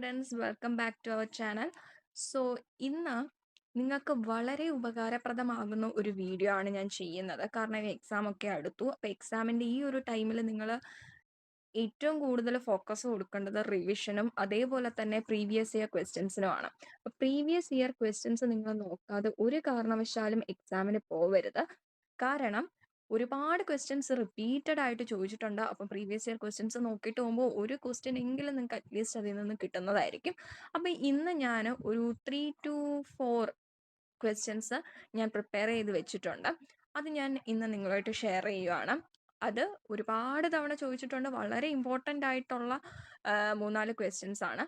Friends welcome back to our channel so ഇന്ന് നിങ്ങൾക്ക് വളരെ ഉപകാരപ്രദമാകുന്ന ഒരു വീഡിയോ ആണ് ഞാൻ ചെയ്യുന്നത്. കാരണം എക്സാം ഒക്കെ അടുത്തു. അപ്പോൾ എക്സാമിന്റെ ഈ ഒരു ടൈമിൽ നിങ്ങൾ ഏറ്റവും കൂടുതൽ ഫോക്കസ് കൊടുക്കേണ്ടത് റിവിഷനും അതേപോലെ തന്നെ പ്രീവിയസ് ഇയർ ക്വസ്റ്റ്യൻസിനുമാണ് അപ്പോൾ പ്രീവിയസ് ഇയർ ക്വസ്റ്റ്യൻസ് നിങ്ങൾ നോക്കാതെ ഒരു കാരണവശാലും എക്സാമിന് പോവരുത്. കാരണം ഒരുപാട് ക്വസ്റ്റ്യൻസ് റിപ്പീറ്റഡ് ആയിട്ട് ചോദിച്ചിട്ടുണ്ട്. അപ്പം പ്രീവിയസ് ഇയർ ക്വസ്റ്റ്യൻസ് നോക്കിയിട്ട് പോകുമ്പോൾ ഒരു ക്വസ്റ്റ്യൻ എങ്കിലും നിങ്ങൾക്ക് അറ്റ്ലീസ്റ്റ് അതിൽ നിന്ന് കിട്ടുന്നതായിരിക്കും. അപ്പം ഇന്ന് ഞാൻ ഒരു ത്രീ ടു ഫോർ ക്വസ്റ്റ്യൻസ് ഞാൻ പ്രിപ്പയർ ചെയ്ത് വെച്ചിട്ടുണ്ട്. അത് ഞാൻ ഇന്ന് നിങ്ങളുമായിട്ട് ഷെയർ ചെയ്യുവാണ്. അത് ഒരുപാട് തവണ ചോദിച്ചിട്ടുണ്ട്. വളരെ ഇമ്പോർട്ടന്റ് ആയിട്ടുള്ള മൂന്നാൽ ക്വസ്റ്റ്യൻസ് ആണ്.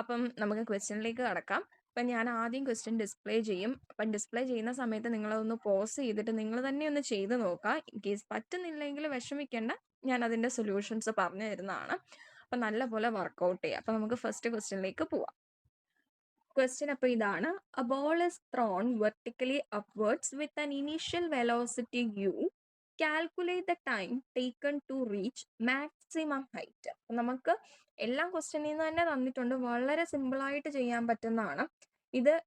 അപ്പം നമുക്ക് ക്വസ്റ്റ്യനിലേക്ക് കടക്കാം. അപ്പം ഞാൻ ആദ്യം ക്വസ്റ്റ്യൻ ഡിസ്പ്ലേ ചെയ്യും. അപ്പം ഡിസ്പ്ലേ ചെയ്യുന്ന സമയത്ത് നിങ്ങളതൊന്ന് പോസ് ചെയ്തിട്ട് നിങ്ങൾ തന്നെ ഒന്ന് ചെയ്ത് നോക്കുക ഇൻ കേസ് പറ്റുന്നില്ലെങ്കിൽ വിഷമിക്കേണ്ട. ഞാൻ അതിന്റെ സൊല്യൂഷൻസ് പറഞ്ഞു തരുന്നതാണ്. അപ്പം നല്ലപോലെ വർക്കൗട്ട് ചെയ്യുക അപ്പം നമുക്ക് ഫസ്റ്റ് ക്വസ്റ്റ്യനിലേക്ക് പോവാം. ക്വസ്റ്റ്യൻ അപ്പോൾ ഇതാണ്. A ball is thrown vertically upwards with an initial velocity u calculate the time taken to reach maximum height നമുക്ക് എല്ലാ ക്വസ്റ്റ്യനിൽ നിന്ന് തന്നെ തന്നിട്ടുണ്ട്. വളരെ സിമ്പിളായിട്ട് ചെയ്യാൻ പറ്റുന്നതാണ്. ഇത്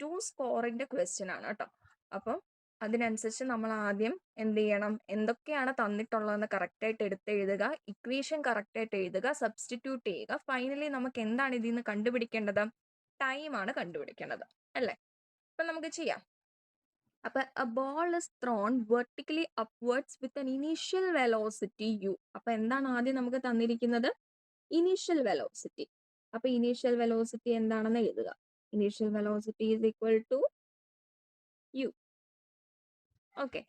ടു സ്കോറിന്റെ ക്വസ്റ്റ്യൻ ആണ് കേട്ടോ. അപ്പം അതിനനുസരിച്ച് നമ്മൾ ആദ്യം എന്ത് ചെയ്യണം? എന്തൊക്കെയാണ് തന്നിട്ടുള്ളതെന്ന് കറക്റ്റായിട്ട് എടുത്തെഴുതുക ഇക്വേഷൻ കറക്റ്റായിട്ട് എഴുതുക. സബ്സ്റ്റിറ്റ്യൂട്ട് ചെയ്യുക. ഫൈനലി നമുക്ക് എന്താണ് ഇതിൽ നിന്ന് കണ്ടുപിടിക്കേണ്ടത്? ടൈമാണ് കണ്ടുപിടിക്കേണ്ടത്. അല്ലേ? അപ്പം നമുക്ക് ചെയ്യാം. അപ്പൊ a ball is thrown vertically upwards with an initial velocity u അപ്പൊ എന്താണ് ആദ്യം നമുക്ക് തന്നിരിക്കുന്നത്? ഇനീഷ്യൽ വെലോസിറ്റി അപ്പൊ ഇനീഷ്യൽ വെലോസിറ്റി എന്താണെന്ന് എഴുതുക. Initial velocity is equal to u okay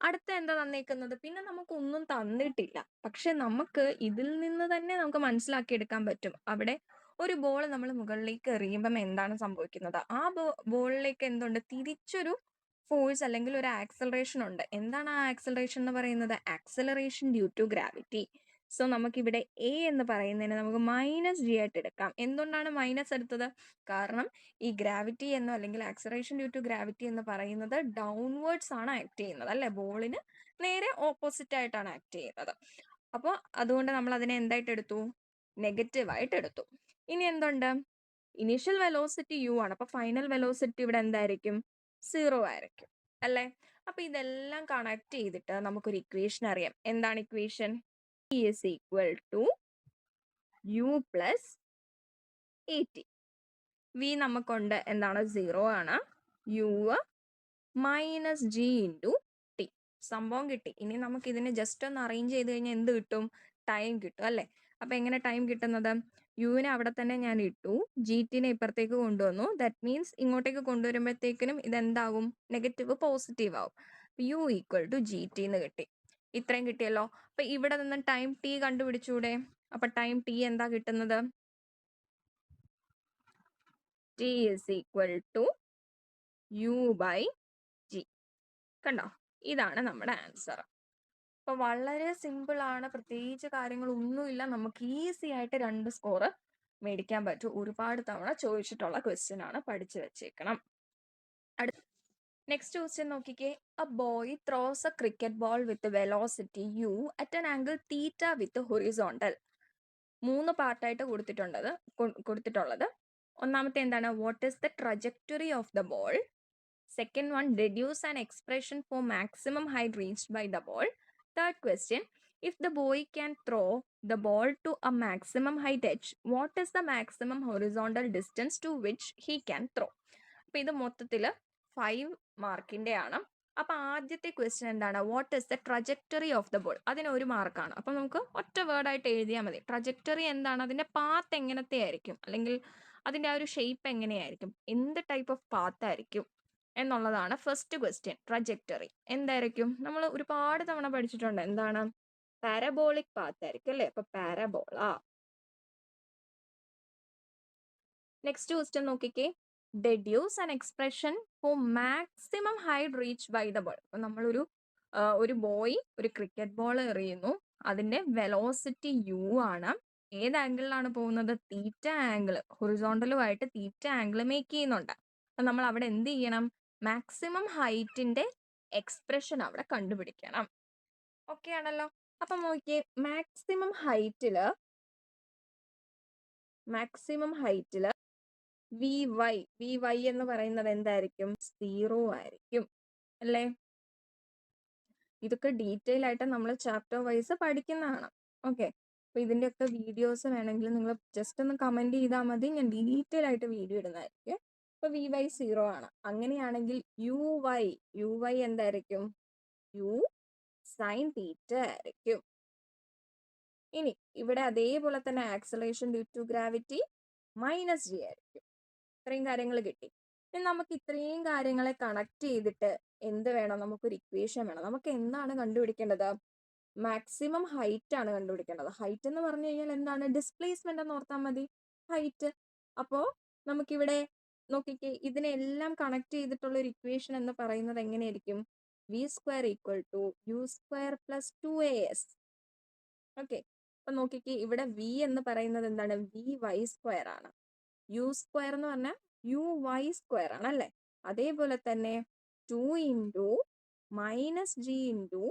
അടുത്ത എന്താ തന്നേക്കുന്നത്? പിന്നെ നമുക്ക് ഒന്നും തന്നിട്ടില്ല. പക്ഷെ നമുക്ക് ഇതിൽ നിന്ന് തന്നെ നമുക്ക് മനസ്സിലാക്കിയെടുക്കാൻ പറ്റും. അവിടെ ഒരു ബോൾ നമ്മൾ മുകളിലേക്ക് എറിയുമ്പം എന്താണ് സംഭവിക്കുന്നത്? ആ ബോളിലേക്ക് എന്തുണ്ട്? തിരിച്ചൊരു ഫോഴ്സ് അല്ലെങ്കിൽ ഒരു ആക്സലറേഷൻ ഉണ്ട്. എന്താണ് ആ ആക്സലറേഷൻ എന്ന് പറയുന്നത്? Acceleration due to gravity so നമുക്കിവിടെ എ എന്ന് പറയുന്നതിന് നമുക്ക് മൈനസ് ജി ആയിട്ട് എടുക്കാം. എന്തുകൊണ്ടാണ് മൈനസ് എടുത്തത്? കാരണം ഈ ഗ്രാവിറ്റി എന്നോ അല്ലെങ്കിൽ ആക്സലറേഷൻ ഡ്യൂ ടു ഗ്രാവിറ്റി എന്ന് പറയുന്നത് ഡൗൺവേർഡ്സ് ആണ് ആക്ട് ചെയ്യുന്നത് അല്ലെ? ബോളിന് നേരെ ഓപ്പോസിറ്റ് ആയിട്ടാണ് ആക്ട് ചെയ്യുന്നത്. അപ്പോൾ അതുകൊണ്ട് നമ്മൾ അതിനെ എന്തായിട്ട് എടുത്തു? നെഗറ്റീവ് ആയിട്ട് എടുത്തു. ഇനി എന്തുണ്ട്? ഇനീഷ്യൽ വെലോസിറ്റി യു ആണ്. അപ്പൊ ഫൈനൽ വെലോസിറ്റി ഇവിടെ എന്തായിരിക്കും? സീറോ ആയിരിക്കും. അല്ലേ? അപ്പൊ ഇതെല്ലാം കണക്ട് ചെയ്തിട്ട് നമുക്കൊരു ഇക്വേഷൻ അറിയാം. എന്താണ് equation? Is equal to u plus a t v നമുക്കുണ്ട് എന്താണ്? സീറോ ആണ്. U minus g into t സംഭവം കിട്ടി. ഇനി നമുക്ക് ഇതിനെ ജസ്റ്റ് ഒന്ന് അറേഞ്ച് ചെയ്ത് കഴിഞ്ഞാൽ എന്ത് കിട്ടും? ടൈം കിട്ടും. അല്ലേ? അപ്പൊ എങ്ങനെ ടൈം കിട്ടുന്നത്? യുവിനെ അവിടെ തന്നെ ഞാൻ ഇട്ടു. ജി ടിനെ ഇപ്പുറത്തേക്ക് കൊണ്ടുവന്നു. ദാറ്റ് മീൻസ് ഇങ്ങോട്ടേക്ക് കൊണ്ടുവരുമ്പോഴത്തേക്കിനും ഇതെന്താകും? നെഗറ്റീവ് പോസിറ്റീവ് ആവും. U equal to g t എന്ന് കിട്ടി. ഇത്രയും കിട്ടിയല്ലോ. അപ്പൊ ഇവിടെ നിന്ന് ടൈം ടി കണ്ടുപിടിച്ചൂടെ? അപ്പൊ ടൈം ടി എന്താ കിട്ടുന്നത്? T is equal to u by g കണ്ടോ? ഇതാണ് നമ്മുടെ ആൻസർ അപ്പൊ വളരെ സിമ്പിൾ ആണ് പ്രത്യേകിച്ച് കാര്യങ്ങളൊന്നുമില്ല. നമുക്ക് ഈസി ആയിട്ട് രണ്ട് സ്കോർ മേടിക്കാൻ പറ്റും. ഒരുപാട് തവണ ചോദിച്ചിട്ടുള്ള ക്വസ്റ്റ്യൻ ആണ് പഠിച്ചു വെച്ചേക്കണം അടുത്ത നെക്സ്റ്റ് ക്വസ്റ്റ്യൻ നോക്കിക്കേ. A boy throws a cricket ball with velocity u at an angle theta with horizontal മൂന്ന് പാർട്ടായിട്ട് കൊടുത്തിട്ടുള്ളത് കൊടുത്തിട്ടുള്ളത്. ഒന്നാമത്തെ എന്താണ്? What is the trajectory of the ball second one deduce an expression for maximum height reached by the ball third question. If the boy can throw the ball to a maximum height h, what is the maximum horizontal distance to which he can throw? അപ്പൊ ഇത് മൊത്തത്തിൽ five മാർക്കിന്റെ ആണ്. അപ്പൊ ആദ്യത്തെ question എന്താണ്? What is the trajectory of the ball അതിന് ഒരു മാർക്കാണ് അപ്പൊ നമുക്ക് ഒറ്റ വേർഡായിട്ട് എഴുതിയാൽ മതി. ട്രജക്ടറി എന്താണ്? അതിന്റെ പാത്ത് എങ്ങനത്തെ ആയിരിക്കും? അല്ലെങ്കിൽ അതിന്റെ ആ ഒരു ഷേപ്പ് എങ്ങനെയായിരിക്കും? എന്ത് ടൈപ്പ് ഓഫ് പാത്ത് ആയിരിക്കും? എന്നുള്ളതാണ് ഫസ്റ്റ് ക്വസ്റ്റ്യൻ ട്രജക്ടറി എന്തായിരിക്കും? നമ്മൾ ഒരുപാട് തവണ പഠിച്ചിട്ടുണ്ട്. എന്താണ്? പാരബോളിക് പാത്ത് ആയിരിക്കും അല്ലെ? അപ്പൊ പാരബോള നെക്സ്റ്റ് ക്വസ്റ്റ്യൻ നോക്കിക്കേ. Deduce an expression for maximum height reach by the ball അപ്പൊ നമ്മളൊരു ഒരു ബോയ് ഒരു ക്രിക്കറ്റ് ബോൾ എറിയുന്നു. അതിന്റെ വെലോസിറ്റി യു ആണ്. ഏത് ആംഗിളിലാണ് പോകുന്നത്? തീറ്റ ആംഗിൾ ഹൊറിസോണ്ടലുമായിട്ട് തീറ്റ ആംഗിൾ മേക്ക് ചെയ്യുന്നുണ്ട്. അപ്പൊ നമ്മൾ അവിടെ എന്ത് ചെയ്യണം? മാക്സിമം ഹൈറ്റിന്റെ എക്സ്പ്രഷൻ അവിടെ കണ്ടുപിടിക്കണം. ഓക്കെ ആണല്ലോ? അപ്പൊ നോക്കിയേ മാക്സിമം ഹൈറ്റിൽ മാക്സിമം ഹൈറ്റിൽ വി വൈ വി വൈ എന്ന് പറയുന്നത് എന്തായിരിക്കും? സീറോ ആയിരിക്കും. അല്ലേ? ഇതൊക്കെ ഡീറ്റെയിൽ ആയിട്ട് നമ്മൾ ചാപ്റ്റർ വൈസ് പഠിക്കുന്നതാണ്. ഓക്കെ അപ്പൊ ഇതിന്റെയൊക്കെ വീഡിയോസ് വേണമെങ്കിൽ നിങ്ങൾ ജസ്റ്റ് ഒന്ന് കമന്റ് ചെയ്താൽ മതി. ഞാൻ ഡീറ്റെയിൽ ആയിട്ട് വീഡിയോ ഇടുന്നതായിരിക്കും. അപ്പൊ വി വൈ സീറോ ആണ്. അങ്ങനെയാണെങ്കിൽ യു വൈ യു വൈ എന്തായിരിക്കും? യു സൈൻ തീറ്റ ആയിരിക്കും. ഇനി ഇവിടെ അതേപോലെ തന്നെ acceleration due to gravity minus g ആയിരിക്കും. ഇത്രയും കാര്യങ്ങൾ കിട്ടി. ഇനി നമുക്ക് ഇത്രയും കാര്യങ്ങളെ കണക്ട് ചെയ്തിട്ട് എന്ത് വേണം? നമുക്കൊരു ഇക്വേഷൻ വേണം. നമുക്ക് എന്താണ് കണ്ടുപിടിക്കേണ്ടത്? മാക്സിമം ഹൈറ്റ് ആണ് കണ്ടുപിടിക്കേണ്ടത്. ഹൈറ്റ് എന്ന് പറഞ്ഞു കഴിഞ്ഞാൽ എന്താണ്? ഡിസ്പ്ലേസ്മെന്റ് എന്ന് ഓർത്താൽ മതി. ഹൈറ്റ് അപ്പോൾ നമുക്കിവിടെ നോക്കിക്കേ ഇതിനെല്ലാം കണക്ട് ചെയ്തിട്ടുള്ള ഒരു ഇക്വേഷൻ എന്ന് പറയുന്നത് എങ്ങനെയായിരിക്കും? V square equal to u square plus two a s okay അപ്പൊ നോക്കിക്കേ ഇവിടെ വി എന്ന് പറയുന്നത് എന്താണ്? വി വൈ സ്ക്വയർ ആണ്. യു സ്ക്വയർ എന്ന് പറഞ്ഞാൽ യു വൈ സ്ക്വയർ ആണ് അല്ലേ? അതേപോലെ തന്നെ two into minus g into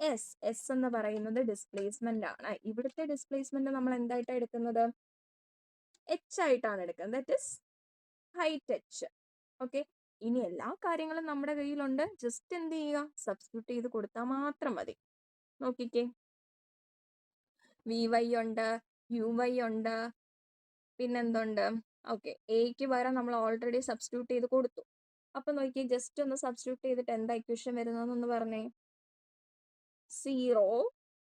s s എന്ന് പറയുന്നത് ഡിസ്പ്ലേസ്മെന്റ് ആണ്. ഇവിടുത്തെ ഡിസ്പ്ലേസ്മെന്റ് നമ്മൾ എന്തായിട്ടാണ് എടുക്കുന്നത്? എച്ച് ആയിട്ടാണ് എടുക്കുന്നത്. That is height touch okay. ഇനി എല്ലാ കാര്യങ്ങളും നമ്മുടെ കയ്യിലുണ്ട്. ജസ്റ്റ് എന്ത് ചെയ്യുക? സബ്സ്റ്റിറ്റ്യൂട്ട് ചെയ്ത് കൊടുത്താൽ മാത്രം മതി. നോക്കിക്കേ. വി വൈ ഉണ്ട് യു വൈ ഉണ്ട് പിന്നെന്തുണ്ട്? ഓക്കെ. എക്ക് പകരം നമ്മൾ ഓൾറെഡി സബ്സ്റ്റിറ്റ്യൂട്ട് ചെയ്ത് കൊടുത്തു. അപ്പൊ നോക്കി ജസ്റ്റ് ഒന്ന് സബ്സ്റ്റിറ്റ്യൂട്ട് ചെയ്തിട്ട് എന്താ ഇക്വേഷൻ വരുന്നതെന്ന് പറഞ്ഞേ. Zero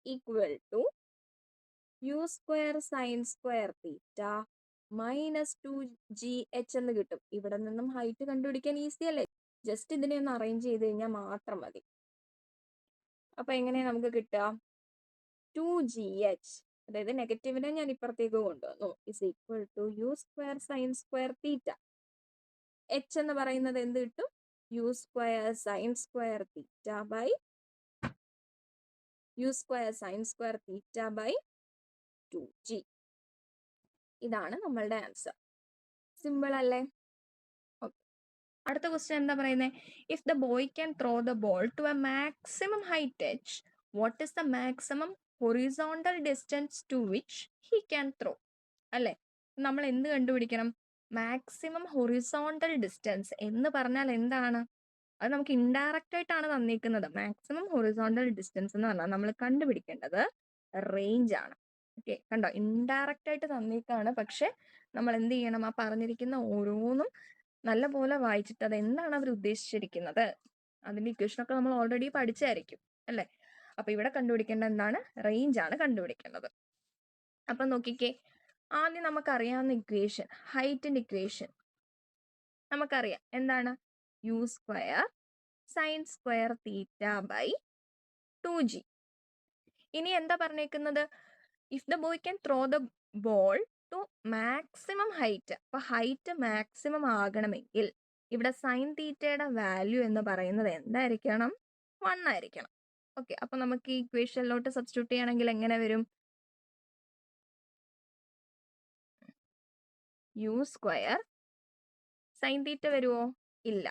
equal to u square sine square theta minus two g h എന്ന് കിട്ടും. ഇവിടെ നിന്നും ഹൈറ്റ് കണ്ടുപിടിക്കാൻ ഈസി അല്ലേ? ജസ്റ്റ് ഇതിനെ ഒന്ന് അറേഞ്ച് ചെയ്ത് കഴിഞ്ഞാൽ മാത്രം മതി. അപ്പൊ എങ്ങനെയാ നമുക്ക് കിട്ടുക? ടു ജി എച്ച് അതായത് നെഗറ്റീവിനെ ഞാൻ ഇപ്പുറത്തേക്ക് കൊണ്ടുവന്നു. Is equal to u square sine square theta h എന്ന് പറയുന്നത് എന്ത് കിട്ടും? U square sine square theta by u square sine square theta by two g ഇതാണ് നമ്മളുടെ ആൻസർ സിമ്പിൾ അല്ലേ? അടുത്ത ക്വസ്റ്റ്യൻ എന്താ പറയുന്നത് if the boy can throw the ball to a maximum height h what is the maximum horizontal distance to which he can throw അല്ലേ? നമ്മൾ എന്ത് കണ്ടുപിടിക്കണം? മാക്സിമം ഹൊറിസോണ്ടൽ ഡിസ്റ്റൻസ് എന്ന് പറഞ്ഞാൽ എന്താണ്? അത് നമുക്ക് ഇൻഡയറക്റ്റ് ആയിട്ടാണ് തന്നിരിക്കുന്നത്. മാക്സിമം ഹൊറിസോണ്ടൽ ഡിസ്റ്റൻസ് എന്ന് പറഞ്ഞാൽ നമ്മൾ കണ്ടുപിടിക്കേണ്ടത് റേഞ്ച് ആണ്. ഓക്കെ. കണ്ടോ? ഇൻഡയറക്റ്റ് ആയിട്ട് തന്നേക്കാണ് പക്ഷെ നമ്മൾ എന്ത് ചെയ്യണം ആ പറഞ്ഞിരിക്കുന്ന ഓരോന്നും നല്ലപോലെ വായിച്ചിട്ട് അത് എന്താണ് അവർ ഉദ്ദേശിച്ചിരിക്കുന്നത്? അതിന്റെ ഇക്വേഷൻ ഒക്കെ നമ്മൾ ഓൾറെഡി പഠിച്ചായിരിക്കും അല്ലേ? അപ്പൊ ഇവിടെ കണ്ടുപിടിക്കേണ്ട എന്താണ്? റേഞ്ച് ആണ് കണ്ടുപിടിക്കേണ്ടത്. അപ്പൊ നോക്കിക്കേ. ആദ്യം നമുക്കറിയാവുന്ന ഇക്വേഷൻ ഹൈറ്റിന്റെ ഇക്വേഷൻ നമുക്കറിയാം. എന്താണ്? U square sine square theta by two g ഇനി എന്താ പറഞ്ഞേക്കുന്നത്? If the boy can throw the ball to maximum height അപ്പൊ ഹൈറ്റ് മാക്സിമം ആകണമെങ്കിൽ ഇവിടെ സൈൻ തീറ്റയുടെ വാല്യൂ എന്ന് പറയുന്നത് എന്തായിരിക്കണം? വൺ ആയിരിക്കണം. ഓക്കെ അപ്പൊ നമുക്ക് ഈ ഇക്വേഷനിലോട്ട് സബ്സ്റ്റിറ്റ്യൂട്ട് ചെയ്യണമെങ്കിൽ എങ്ങനെ വരും? യു സ്ക്വയർ സൈൻ തീറ്റ വരുമോ ഇല്ല.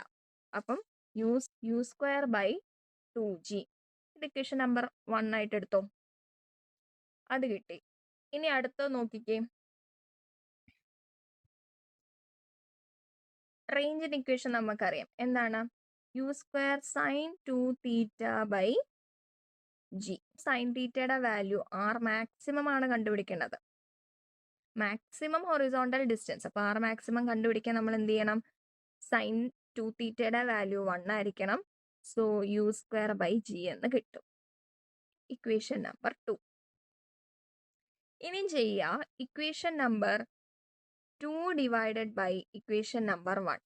അപ്പം u u square by two g ഇത് ഇക്വേഷൻ നമ്പർ വൺ ആയിട്ട് എടുത്തോ? അത് കിട്ടി. ഇനി അടുത്ത നോക്കിക്കേ. റേഞ്ചിന്റെ ഇക്വേഷൻ നമുക്കറിയാം. എന്താണ്? U square sine two theta by g sine തീറ്റയുടെ വാല്യൂ ആർ മാക്സിമം ആണ് കണ്ടുപിടിക്കേണ്ടത്. മാക്സിമം ഹൊറിസോണ്ടൽ ഡിസ്റ്റൻസ് അപ്പൊ ആർ മാക്സിമം കണ്ടുപിടിക്കാൻ നമ്മൾ എന്ത് ചെയ്യണം? സൈൻ ടു തീറ്റയുടെ വാല്യൂ വൺ ആയിരിക്കണം. So u square by g എന്ന് കിട്ടും. ഇക്വേഷൻ നമ്പർ ടു ഇനി ചെയ്യുക. Equation number two divided by equation number one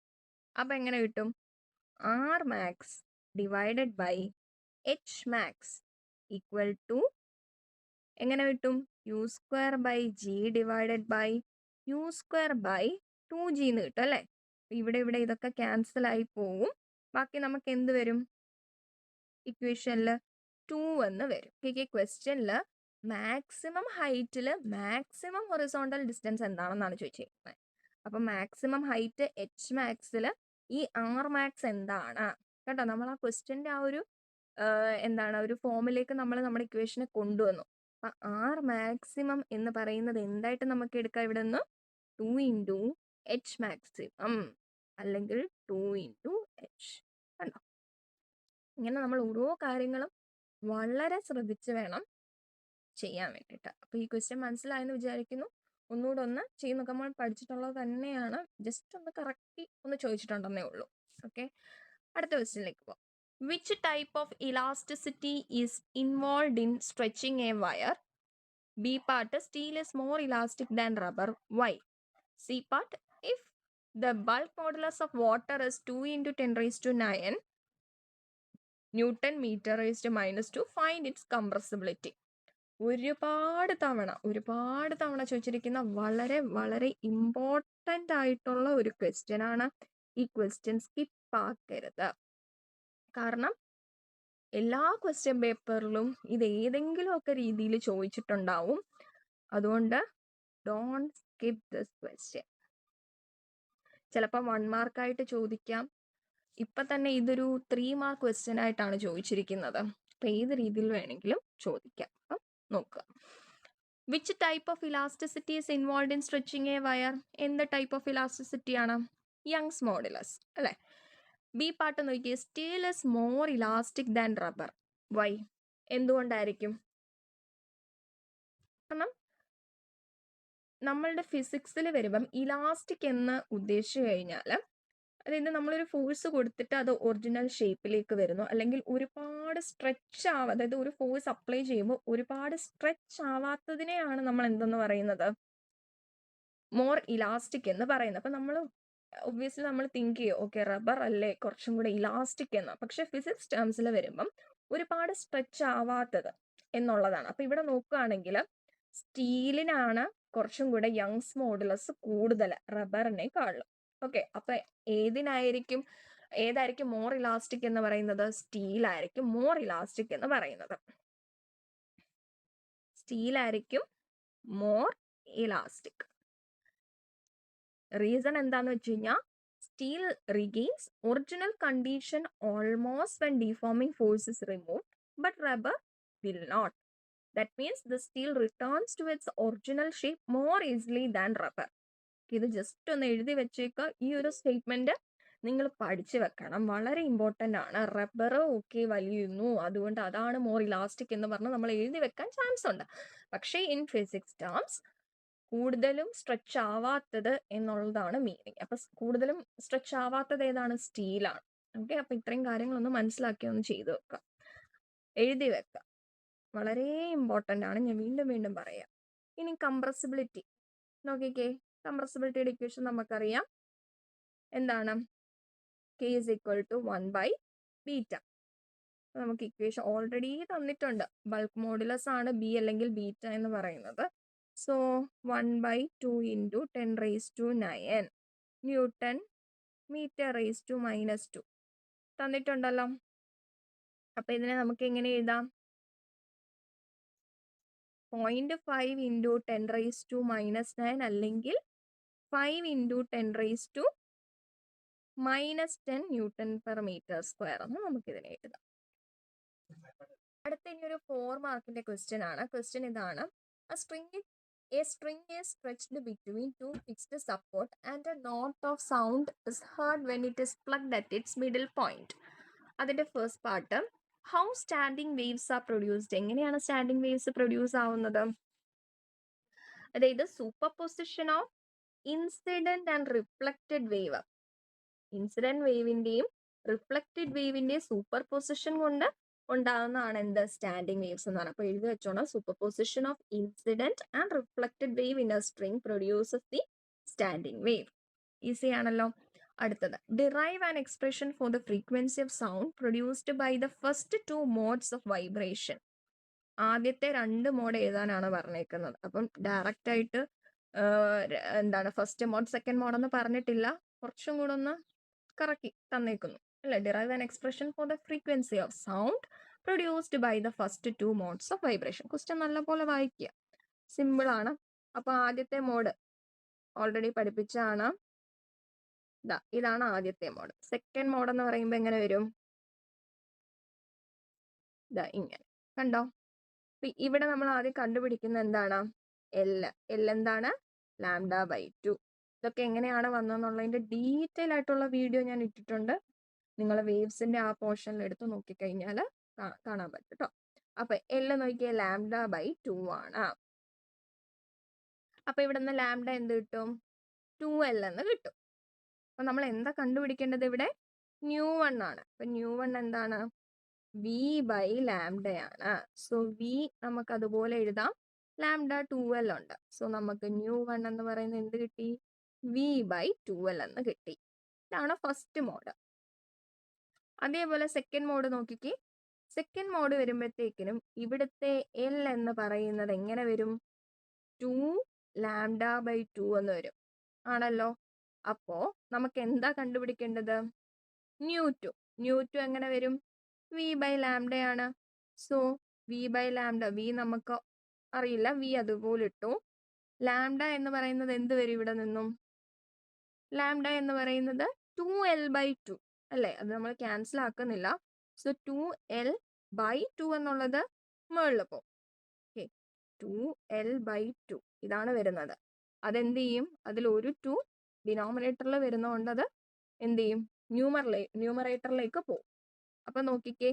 അപ്പം എങ്ങനെ കിട്ടും? R max divided by h max equal to എങ്ങനെ കിട്ടും? U square by g divided by u square by two g എന്ന് കിട്ടും അല്ലേ? ഇവിടെ ഇവിടെ ഇതൊക്കെ ക്യാൻസൽ ആയി പോവും. ബാക്കി നമുക്ക് എന്ത് വരും? ഇക്വേഷനിൽ ടു എന്ന് വരും. ഓക്കെ ക്വസ്റ്റ്യനിൽ മാക്സിമം ഹൈറ്റിൽ മാക്സിമം ഹൊറിസോണ്ടൽ ഡിസ്റ്റൻസ് എന്താണെന്നാണ് ചോദിച്ചിരിക്കുന്നത് അപ്പം മാക്സിമം ഹൈറ്റ് എച്ച് മാക്സിൽ ഈ ആർ മാക്സ് എന്താണ്? കേട്ടോ നമ്മൾ ആ ക്വസ്റ്റ്യന്റെ ആ ഒരു എന്താണ് ഒരു ഫോമിലേക്ക് നമ്മൾ നമ്മുടെ ഇക്വേഷനെ കൊണ്ടുവന്നു. അപ്പം ആർ മാക്സിമം എന്ന് പറയുന്നത് എന്തായിട്ട് നമുക്ക് എടുക്കാം ഇവിടെ നിന്ന് ടു ഇന്റു എച്ച് മാക്സിമം അല്ലെങ്കിൽ ടു ഇന്റു എച്ച്. കണ്ടോ? ഇങ്ങനെ നമ്മൾ ഓരോ കാര്യങ്ങളും വളരെ ശ്രദ്ധിച്ച് വേണം ചെയ്യാൻ വേണ്ടിയിട്ട്. അപ്പോൾ ഈ ക്വസ്റ്റ്യൻ മനസ്സിലായെന്ന് വിചാരിക്കുന്നു. ഒന്നുകൂടെ ഒന്ന് ചെയ്യുന്നൊക്കെ നമ്മൾ പഠിച്ചിട്ടുള്ളത് തന്നെയാണ്. ജസ്റ്റ് ഒന്ന് കറക്റ്റ് ഒന്ന് ചോദിച്ചിട്ടുണ്ടെന്നേ ഉള്ളൂ. ഓക്കെ അടുത്ത ക്വസ്റ്റ്യനിലേക്ക് പോവാം which type of elasticity is involve in stretching a wire b part steel is more elastic than rubber why c part if the bulk modulus of water is 2 into 10 raised to 9 newton metre raise to minus two find its compressibility ഒരുപാട് തവണ ഒരുപാട് തവണ ചോദിച്ചിരിക്കുന്ന വളരെ വളരെ important ആയിട്ടുള്ള ഒരു question ആണ് ഈ ക്വസ്റ്റ്യൻ സ്കിപ്പ് ആക്കരുത്. കാരണം എല്ലാ ക്വസ്റ്റ്യൻ പേപ്പറിലും ഇത് ഏതെങ്കിലുമൊക്കെ രീതിയിൽ ചോദിച്ചിട്ടുണ്ടാവും. അതുകൊണ്ട് ഡോണ്ട് സ്കിപ്പ് ദിസ് ക്വസ്റ്റ്യൻ ചിലപ്പോൾ വൺ മാർക്കായിട്ട് ചോദിക്കാം. ഇപ്പൊ തന്നെ ഇതൊരു ത്രീ മാർക്ക് ക്വസ്റ്റ്യൻ ആയിട്ടാണ് ചോദിച്ചിരിക്കുന്നത്. അപ്പൊ ഏത് രീതിയിൽ വേണമെങ്കിലും ചോദിക്കാം. നോക്കുക. Which type of elasticity is involve in stretching a wire എന്ത് ടൈപ്പ് ഓഫ് ഇലാസ്റ്റിസിറ്റി ആണ്? യങ്സ് മോഡുലസ് അല്ലെ? ബി പാട്ട് നോക്കിയേ. Steel is more elastic than rubber why എന്തുകൊണ്ടായിരിക്കും? കാരണം നമ്മളുടെ ഫിസിക്സിൽ വരുമ്പം ഇലാസ്റ്റിക് എന്ന് ഉദ്ദേശിച്ചു കഴിഞ്ഞാൽ അതായത് നമ്മളൊരു ഫോഴ്സ് കൊടുത്തിട്ട് അത് ഒറിജിനൽ ഷേപ്പിലേക്ക് വരുന്നു. അല്ലെങ്കിൽ ഒരുപാട് സ്ട്രെച്ച് ആവാ അതായത് ഒരു ഫോഴ്സ് അപ്ലൈ ചെയ്യുമ്പോൾ ഒരുപാട് സ്ട്രെച്ച് ആവാത്തതിനെയാണ് നമ്മൾ എന്തെന്ന് പറയുന്നത്? മോർ ഇലാസ്റ്റിക് എന്ന് പറയുന്നത്. അപ്പം നമ്മൾ ഒബ്വിയസ്ലി നമ്മൾ തിങ്ക് ചെയ്യും ഓക്കെ റബ്ബർ അല്ലേ? കുറച്ചും കൂടെ ഇലാസ്റ്റിക് എന്ന്. പക്ഷെ ഫിസിക്സ് ടേംസിൽ വരുമ്പം ഒരുപാട് സ്ട്രെച്ച് ആവാത്തത് എന്നുള്ളതാണ്. അപ്പം ഇവിടെ നോക്കുകയാണെങ്കിൽ സ്റ്റീലിനാണ് കുറച്ചും കൂടെ യങ്സ് മോഡുലസ് കൂടുതൽ റബ്ബറിനെക്കാളും ഓക്കെ. അപ്പൊ ഏതിനായിരിക്കും ഏതായിരിക്കും മോർ ഇലാസ്റ്റിക് എന്ന് പറയുന്നത്? സ്റ്റീൽ ആയിരിക്കും മോർ ഇലാസ്റ്റിക് എന്ന് പറയുന്നത്. സ്റ്റീൽ ആയിരിക്കും മോർ ഇലാസ്റ്റിക്. റീസൺ എന്താന്ന് വെച്ച് കഴിഞ്ഞാൽ steel regains original condition almost when deforming forces remove but rubber will not. That means the steel returns to its original shape more easily than rubber. ഇത് just ഒന്ന് എഴുതി വെച്ചേക്കുക ഈ ഒരു സ്റ്റേറ്റ്മെന്റ് നിങ്ങൾ പഠിച്ചു വെക്കണം. വളരെ ഇമ്പോർട്ടന്റ് ആണ്. റബ്ബർ ഒക്കെ വലിയുന്നു. അതുകൊണ്ട് അതാണ് മോർ ഇലാസ്റ്റിക് എന്ന് പറഞ്ഞ് നമ്മൾ എഴുതി വെക്കാൻ ചാൻസ് ഉണ്ട്. പക്ഷേ ഇൻ ഫിസിക്സ് ടേംസ് കൂടുതലും സ്ട്രെച്ച് ആവാത്തത് എന്നുള്ളതാണ് മീനിങ് അപ്പൊ കൂടുതലും സ്ട്രെച്ച് ആവാത്തത് ഏതാണ്? സ്റ്റീലാണ് ഓക്കെ അപ്പൊ ഇത്രയും കാര്യങ്ങളൊന്ന് മനസ്സിലാക്കി ഒന്ന് ചെയ്തു വെക്കുക എഴുതി വെക്കുക വളരെ ഇമ്പോർട്ടന്റ് ആണ്. ഞാൻ വീണ്ടും വീണ്ടും പറയാം. ഇനി കംപ്രസിബിലിറ്റി നോക്കിക്കേ. കംപ്രസിബിലിറ്റിയുടെ ഇക്വേഷൻ നമുക്കറിയാം. എന്താണ്? K is equal to one by beta നമുക്ക് ഇക്വേഷൻ ഓൾറെഡി തന്നിട്ടുണ്ട്. ബൾക്ക് മോഡുലസ് ആണ് ബി അല്ലെങ്കിൽ ബീറ്റ എന്ന് പറയുന്നത്. So one by two into ten raise to nine newton metre raise to minus two തന്നിട്ടുണ്ടല്ലോ. അപ്പം ഇതിനെ നമുക്ക് എങ്ങനെ എഴുതാം? Point five into ten raise to minus nine അല്ലെങ്കിൽ five into ten raise to minus ten newton per metre square എന്ന് നമുക്ക് ഇതിനെ എഴുതാം. അടുത്ത ഇനി ഒരു ഫോർ മാർക്കിന്റെ ക്വസ്റ്റ്യൻ ആണ്. ക്വസ്റ്റ്യൻ ഇതാണ്. A is a string is stretched between two fixed support and a note of sound is heard when it is plugged at its middle point. അതിന്റെ first part how standing waves are produced എങ്ങനെയാണ് standing waves produce ആവുന്നത്? അതായത് superposition of incident and reflected wave incident വേവിന്റെയും reflected വേവിന്റെയും super position കൊണ്ട് ഉണ്ടാകുന്നതാണ് എന്ത്? Standing waves എന്ന് പറയുന്നത് അപ്പോൾ എഴുതി വെച്ചോണം. Superposition of incident and reflected wave in a string produces the standing wave easy ആണല്ലോ. അടുത്തത്. Derive an expression for the frequency of sound produced by the first two modes of vibration ആദ്യത്തെ രണ്ട് mode എഴുതാനാണ് പറഞ്ഞേക്കുന്നത്? അപ്പം direct ആയിട്ട് എന്താണ് first mode second mode എന്ന് പറഞ്ഞിട്ടില്ല. കുറച്ചും കൂടെ ഒന്ന് കറക്കി തന്നേക്കുന്നു. അല്ലെ? Derive an expression for the frequency of sound produced by the first two modes of vibration question നല്ലപോലെ വായിക്കുക. സിമ്പിൾ ആണ്. അപ്പൊ ആദ്യത്തെ മോഡ് ഓൾറെഡി പഠിപ്പിച്ചാണ്. ഇതാ ഇതാണ് ആദ്യത്തെ മോഡ്. സെക്കൻഡ് മോഡ് എന്ന് പറയുമ്പോൾ എങ്ങനെ വരും? ഇങ്ങനെ. കണ്ടോ? ഇവിടെ നമ്മൾ ആദ്യം കണ്ടുപിടിക്കുന്ന എന്താണ്? എൽ എൽ എന്താണ്? Lambda by two. ഇതൊക്കെ എങ്ങനെയാണ് വന്നതെന്നുള്ളതിന്റെ ഡീറ്റെയിൽ ആയിട്ടുള്ള വീഡിയോ ഞാൻ ഇട്ടിട്ടുണ്ട്. നിങ്ങൾ വേവ്സിന്റെ ആ പോർഷനിൽ എടുത്ത് നോക്കിക്കഴിഞ്ഞാൽ കാണാൻ പറ്റും കേട്ടോ അപ്പൊ എല്ലാം നോക്കിയേ ലാംഡ ബൈ ടു ആണ്. അപ്പൊ ഇവിടുന്ന് ലാംഡ എന്ത് കിട്ടും? ടു എൽ എന്ന് കിട്ടും. അപ്പൊ നമ്മൾ എന്താ കണ്ടുപിടിക്കേണ്ടത് ഇവിടെ? ന്യൂ വൺ ആണ്. അപ്പൊ ന്യൂ വൺ എന്താണ്? വി ബൈ ലാംഡയാണ്. സോ വി നമുക്ക് അതുപോലെ എഴുതാം. ലാംഡ ട്വൽവ് ഉണ്ട്. സോ നമുക്ക് ന്യൂ വൺ എന്ന് പറയുന്നത് എന്ത് കിട്ടി? വി ബൈ ട്വൽവ് എന്ന് കിട്ടി. ഇതാണ് ഫസ്റ്റ് മോഡ്. അതേപോലെ സെക്കൻഡ് മോഡ് നോക്കിക്കേ. സെക്കൻഡ് മോഡ് വരുമ്പോഴത്തേക്കിനും ഇവിടുത്തെ എൽ എന്ന് പറയുന്നത് എങ്ങനെ വരും? ടു ലാംഡ ബൈ ടു എന്ന് വരും. ആണല്ലോ? അപ്പോ നമുക്ക് എന്താ കണ്ടുപിടിക്കേണ്ടത്? New to. ന്യൂ ടു എങ്ങനെ വരും? V by ലാംഡയാണ്. So v by lambda. V നമുക്ക് അറിയില്ല. വി അതുപോലെ ഇട്ടു ലാംഡ എന്ന് പറയുന്നത് എന്ത് വരും ഇവിടെ നിന്നും? ലാംഡ എന്ന് പറയുന്നത് ടു എൽ ബൈ ടു അല്ലേ? അത് നമ്മൾ cancel ആക്കുന്നില്ല. So two l by two എന്നുള്ളത് മുകളിൽ പോകും. Okay two l by two ഇതാണ് വരുന്നത്. അതെന്ത് ചെയ്യും? അതിൽ ഒരു ടു ഡിനോമിനേറ്ററിൽ വരുന്നതുകൊണ്ട് അത് എന്ത് ചെയ്യും? ന്യൂമറിലേ ന്യൂമറേറ്ററിലേക്ക് പോകും. അപ്പൊ നോക്കിക്കേ.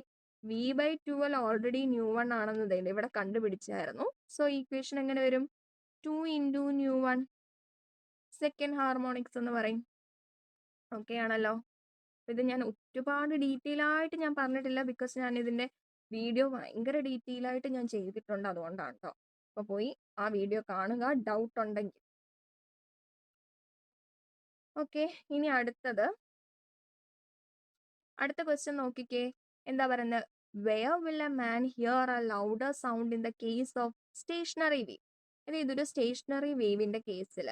V by twelve already nu one ആണെന്ന് തന്നെ ഇവിടെ കണ്ടുപിടിച്ചായിരുന്നു. സോ ഈക്വേഷൻ എങ്ങനെ വരും? Two into nu one second harmonics എന്ന് പറയും. ഓക്കെ ആണല്ലോ. ഇത് ഞാൻ ഒരുപാട് ഡീറ്റെയിൽ ആയിട്ട് ഞാൻ പറഞ്ഞിട്ടില്ല ബിക്കോസ് ഞാൻ ഇതിന്റെ വീഡിയോ ഭയങ്കര ഡീറ്റെയിൽ ആയിട്ട് ഞാൻ ചെയ്തിട്ടുണ്ട് അതുകൊണ്ടാണ് കേട്ടോ അപ്പൊ പോയി ആ വീഡിയോ കാണുക. ഡൗട്ട് ഉണ്ടെങ്കിൽ. ഓക്കെ ഇനി അടുത്തത്. അടുത്ത ക്വസ്റ്റ്യൻ നോക്കിക്കേ. എന്താ പറയുന്നത് where will a man hear a louder sound in the case of stationary wave അതായത് ഇതൊരു സ്റ്റേഷനറി വേവിന്റെ കേസിൽ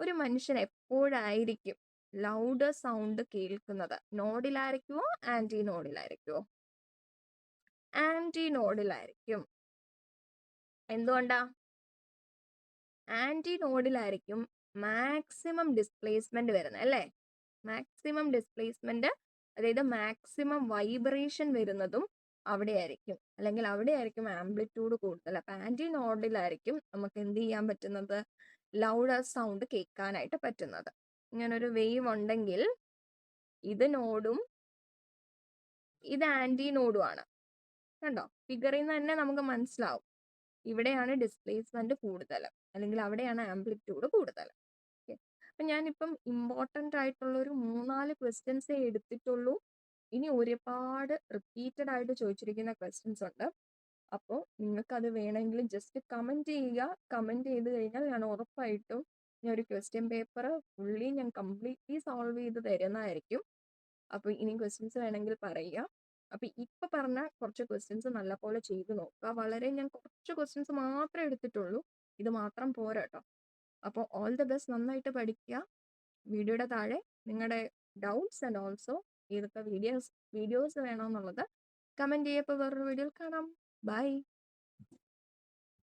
ഒരു മനുഷ്യൻ എപ്പോഴായിരിക്കും ലൗഡർ സൗണ്ട് കേൾക്കുന്നത്? നോഡിലായിരിക്കുമോ ആന്റി നോഡിലായിരിക്കുമോ ആന്റി നോഡിലായിരിക്കും എന്തുകൊണ്ടാ? ആന്റി നോഡിലായിരിക്കും മാക്സിമം ഡിസ്പ്ലേസ്മെന്റ് വരുന്നത് അല്ലേ? മാക്സിമം ഡിസ്പ്ലേസ്മെന്റ് അതായത് മാക്സിമം വൈബ്രേഷൻ വരുന്നതും അവിടെ ആയിരിക്കും അല്ലെങ്കിൽ അവിടെ ആയിരിക്കും ആംപ്ലിറ്റ്യൂഡ് കൂടുതൽ. അപ്പൊ ആന്റി നോഡിലായിരിക്കും നമുക്ക് എന്ത് ചെയ്യാൻ പറ്റുന്നത്? ലൗഡർ സൗണ്ട് കേൾക്കാനായിട്ട് പറ്റുന്നത്. ഇങ്ങനൊരു വേവ് ഉണ്ടെങ്കിൽ ഇത് നോഡും ഇത് ആന്റി നോഡും ആണ് കണ്ടോ? ഫിഗറിൽ നിന്ന് തന്നെ നമുക്ക് മനസ്സിലാവും. ഇവിടെയാണ് ഡിസ്പ്ലേസ്മെന്റ് കൂടുതൽ. അല്ലെങ്കിൽ അവിടെയാണ് ആംപ്ലിറ്റ്യൂഡ് കൂടുതൽ. അപ്പൊ ഞാനിപ്പം ഇമ്പോർട്ടന്റ് ആയിട്ടുള്ള ഒരു മൂന്നാൽ ക്വസ്റ്റ്യൻസേ എടുത്തിട്ടുള്ളൂ. ഇനി ഒരുപാട് റിപ്പീറ്റഡ് ആയിട്ട് ചോദിച്ചിരിക്കുന്ന ക്വസ്റ്റ്യൻസ് ഉണ്ട്. അപ്പോൾ നിങ്ങൾക്ക് അത് വേണമെങ്കിൽ ജസ്റ്റ് കമന്റ് ചെയ്യുക. കമന്റ് ചെയ്ത് കഴിഞ്ഞാൽ ഞാൻ ഉറപ്പായിട്ടും ഞാൻ ഒരു ക്വസ്റ്റ്യൻ പേപ്പർ ഫുള്ളി ഞാൻ കംപ്ലീറ്റ്ലി സോൾവ് ചെയ്ത് തരുന്നതായിരിക്കും. അപ്പോൾ ഇനി ക്വസ്റ്റ്യൻസ് വേണമെങ്കിൽ പറയുക. അപ്പൊ ഇപ്പൊ പറഞ്ഞ കുറച്ച് ക്വസ്റ്റ്യൻസ് നല്ലപോലെ ചെയ്ത് നോക്കുക. വളരെ ഞാൻ കുറച്ച് ക്വസ്റ്റ്യൻസ് മാത്രമേ എടുത്തിട്ടുള്ളൂ. ഇത് മാത്രം പോരാ കേട്ടോ അപ്പോൾ ഓൾ ദ ബെസ്റ്റ് നന്നായിട്ട് പഠിക്കുക വീഡിയോയുടെ താഴെ നിങ്ങളുടെ ഡൗട്ട്സ് ആൻഡ് ഓൾസോ ഏതൊക്കെ വീഡിയോസ് വീഡിയോസ് വേണമെന്നുള്ളത് കമന്റ് ചെയ്യപ്പോൾ വേറൊരു വീഡിയോയിൽ കാണാം. ബൈ